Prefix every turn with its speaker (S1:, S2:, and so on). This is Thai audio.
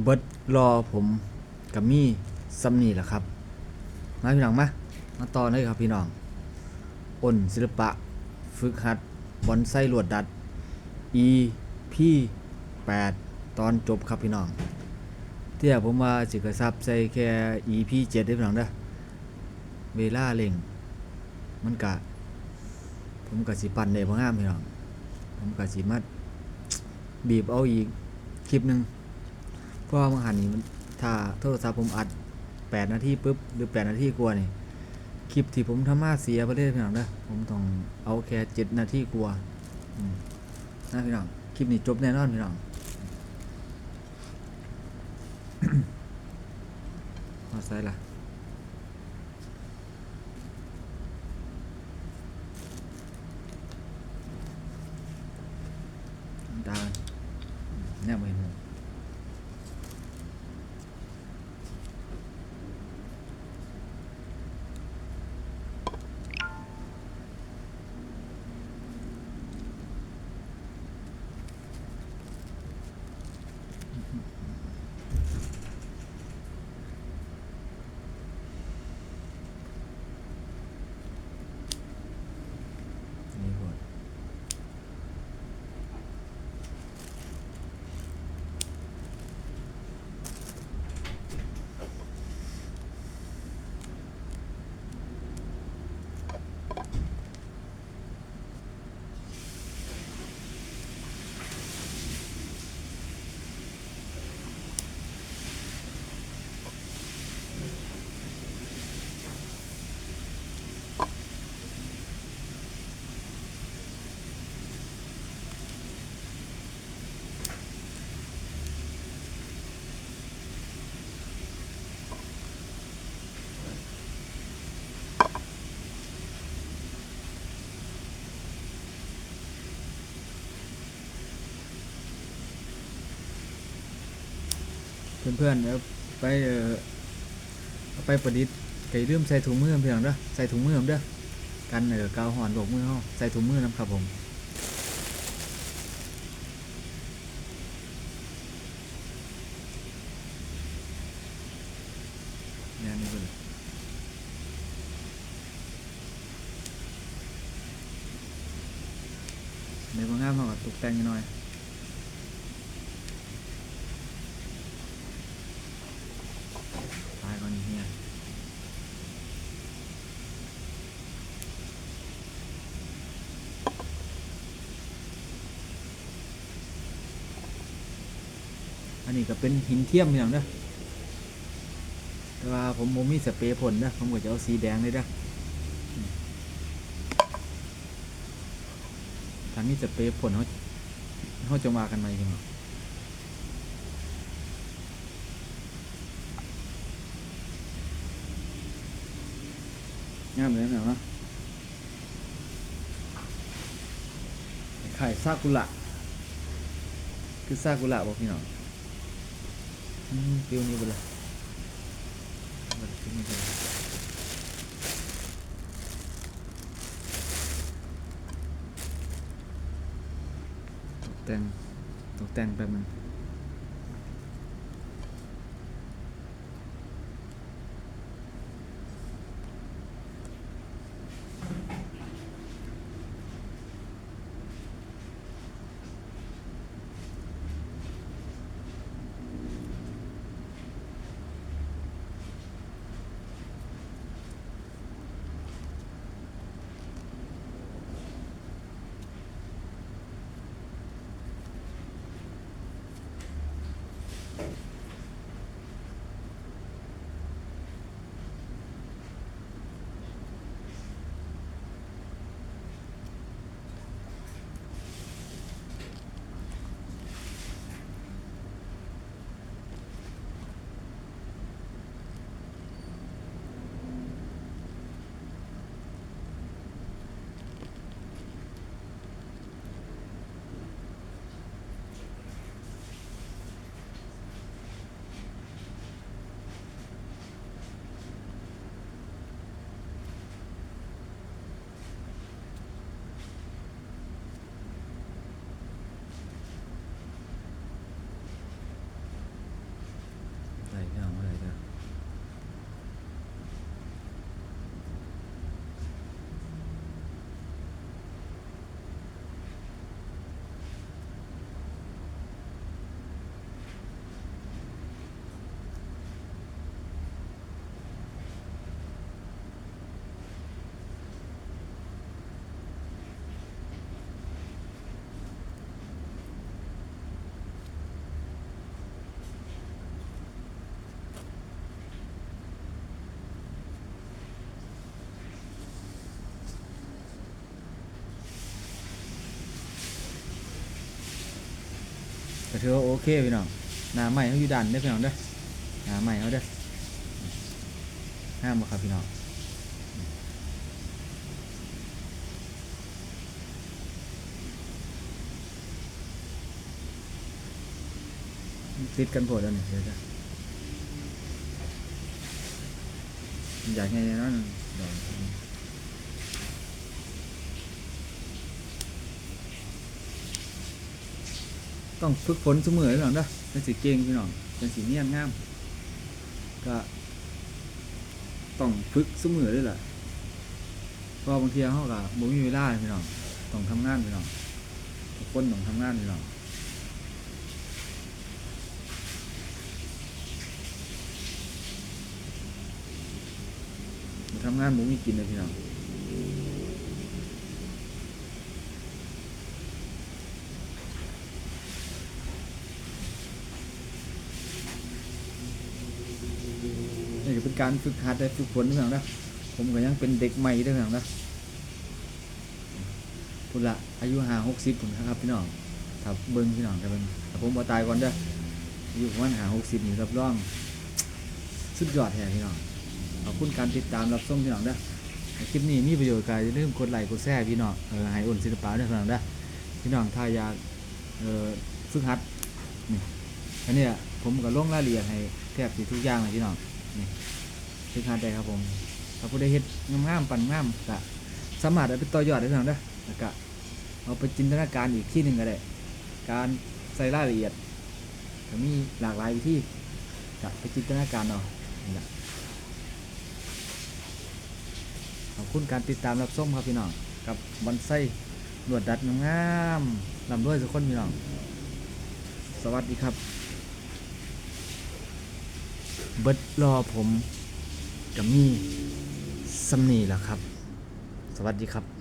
S1: เบิดรอผมกับมี่ซัมนี่แหละครับ มาพี่น้องมา มาต่อเลยครับพี่น้องอ้นศิลปะ ฝึกหัดบอนไซลวดดัด E P 8ตอนจบครับพี่น้องเที่ยผมว่าสิกระซับใส่แค่ E P 7ได้พี่น้องเด้อเวลาเร่ง มันกะ ผมกะสิปั่นได้บ่งามพี่น้อง ผมกะสิมาบีบเอาอีกคลิปหนึ่ง ราะว่ามื่อหันนี้มันถ้าโทรศัพท์ผมอัด8นาทีปุ๊บหรือ8นาทีกว่านี่คลิปที่ผมทำมาเสียไปเลยพี่น้องเด้อผมต้องเอาแค่7นาทีกว่านะพี่น้องคลิปนี้จบแน่นอนพี่น้องมาใส่ละดาวเนี่ยไม่เห็นหมู นี่ก่อน เพื่อนๆไปเออไปประดิษฐ์ไก่ลืมใส่ถุงมือเพียงเด้อใส่ถุงมือเด้อกันเออกาวหอนบอกมือเฮาใส่ถุงมือนํครับผมเนี่ยนี่เพิ่นในบางงามเขาก็ตกแต่งหน่อยายก่อนนี่เฮียอันนี้ก็เป็นหินเทียมอย่างเด้อแต่ว่าผมโมมีสเปรย์พ่นเด้อผมก็จะเอาสีแดงเลยเด้ออืมถ้ามีสเปรย์พ่นเขาเขาจะมากันไหมพี่น้อง งามเลยนะเนาะไข่ซากุระคือซากุระบอกพี่น้องอืมฟิวนี้ไปเลยฟิวนี้ไปเลยตกแต่งตกแต่งแป๊บนึ ก็ถือว่าโอเคพี่น้องหน้าใหม่เขาอยู่ดันได้พี่น้องเด้อหน้าใหม่เขาเด้อห้ามบ่ครับพี่น้องติดกันโผดแล้วนี่เดี๋ยวจะอยากไงนั่นดอก ต้องฝึกฝนเสมอพี่น้องเด้อเป็นสีเก่งพี่น้องเป็นสีเนียนงามก็ต้องฝึกเสมอเลยล่ะเพอบางทีเขาก็บ่มีเวลาพี่น้องต้องทำงานพี่น้องทุกคนต้องทำงานพี่น้องทำงานบ่มีกินเลยพี่น้อง เป็นการฝึกหัดได้ฝึกฝนพี่องนะผมก็ยังเป็นเด็กใหม่เด้อพี่องนะพุ่นละอายุห้าหกสิบพุ่นะครับพี่น้องถ้าเบิ่งพี่น้องถ้าเบิ่งถ้าผมบ่ตายก่อนเด้ออายุประมาณห้าหกสิบนี่รับรองสุดยอดแท้พี่น้องขอบคุณการติดตามรับชมพี่น้องเด้อคลิปนี้มีประโยชน์ก็อย่าลืมกดไลค์กดแชร์พี่น้องเออให้อุ่นศิลปะด้วยพี่น้องเด้อพี่น้องถ้าอยากเออฝึกหัดนี่อันนี้ผมก็ลงรายละเอียดให้แทบสิทุกอย่างเลยพี่น้อง นี่ฝึกหัดได้ครับผมถ้าผู้ใดเฮ็ดงามๆปั่นงามก็สามารถเอาไปต่อยอดได้พี่น้งเด้อแล้วก็เอาไปจินตนาการอีกที่หนึ่งก็ได้ การใส่รายละเอียดก็มีหลากหลายวิธีก็ไปจินตนาการเอานี่ล่ะขอบคุณการติดตามรับชมครับพี่น้อง กับบอนไส้หนวดดัดงามๆลำด้วยทุกคนพี่น้อง สวัสดีครับ เบิดรอผมกับมี่สำนีแหละครับ สวัสดีครับ